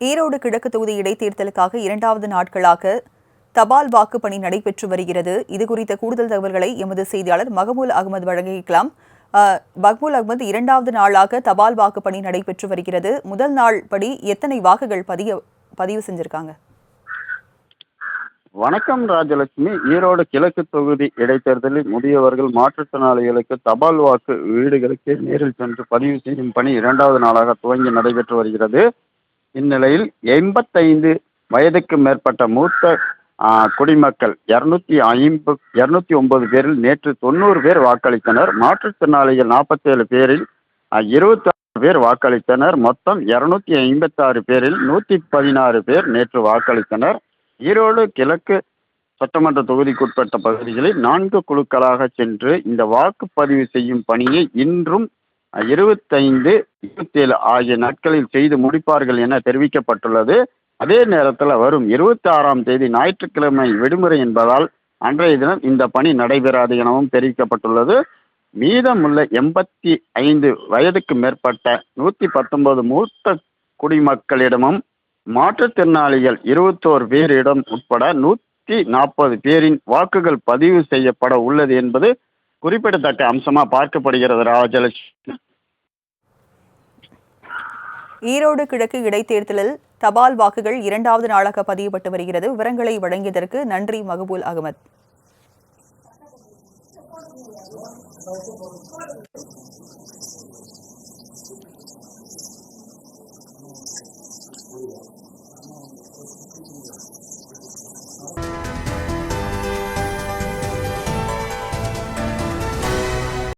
ஈரோடு கிழக்கு தொகுதி இடைத்தேர்தலுக்காக இரண்டாவது நாட்களாக தபால் வாக்கு பணி நடைபெற்று வருகிறது. இது குறித்த கூடுதல் தகவல்களை எமது செய்தியாளர் மகமூல் அகமது வழங்கிக்கலாம் மகமூல் அகமது இரண்டாவது நாளாக தபால் வாக்கு பணி நடைபெற்று வருகிறது. முதல் நாள் படி எத்தனை வாக்குகள் பதிய பதிவு செஞ்சிருக்காங்க? வணக்கம் ராஜலட்சுமி. ஈரோடு கிழக்கு தொகுதி இடைத்தேர்தலில் முதியவர்கள் மாற்றுத்திறனாளிகளுக்கு தபால் வாக்கு வீடுகளுக்கு நேரில் சென்று பதிவு செய்யும் பணி இரண்டாவது நாளாக துவங்கி நடைபெற்று வருகிறது. இந்நிலையில் எண்பத்தைந்து வயதுக்கு மேற்பட்ட மூத்த குடிமக்கள் இருநூத்தி ஐம்பது இருநூத்தி ஒன்பது பேரில் நேற்று தொண்ணூறு பேர் வாக்களித்தனர். மாற்றுத்திறனாளிகள் நாற்பத்தேழு பேரில் இருபத்தாறு பேர் வாக்களித்தனர். மொத்தம் இருநூத்தி ஐம்பத்தாறு பேரில் நூற்றி பதினாறு பேர் நேற்று வாக்களித்தனர். ஈரோடு கிழக்கு சட்டமன்ற தொகுதிக்குட்பட்ட பகுதிகளில் நான்கு குழுக்களாக சென்று இந்த வாக்குப்பதிவு செய்யும் பணியை இன்றும் இருபத்தைந்து இருபத்தேழு ஆகிய நாட்களில் செய்து முடிப்பார்கள் என தெரிவிக்கப்பட்டுள்ளது. அதே நேரத்தில் வரும் இருபத்தி ஆறாம் தேதி ஞாயிற்றுக்கிழமை விடுமுறை என்பதால் அன்றைய தினம் இந்த பணி நடைபெறாது எனவும் தெரிவிக்கப்பட்டுள்ளது. மீதமுள்ள எண்பத்தி ஐந்து வயதுக்கு மேற்பட்ட நூற்றி பத்தொன்பது மூத்த குடிமக்களிடமும் மாற்றுத்திறனாளிகள் இருபத்தோரு பேரிடம் உட்பட நூற்றி நாற்பது பேரின் வாக்குகள் பதிவு செய்யப்பட உள்ளது என்பது குறிப்பிடத்தக்க அம்சமாக பார்க்கப்படுகிறது ராஜலட்சுமி. ஈரோடு கிழக்கு இடைத்தேர்தலில் தபால் வாக்குகள் இரண்டாவது நாளாக பதியப்பட்டு வருகிறது. விவரங்களை வழங்கியதற்கு நன்றி மகபூல் அகமது.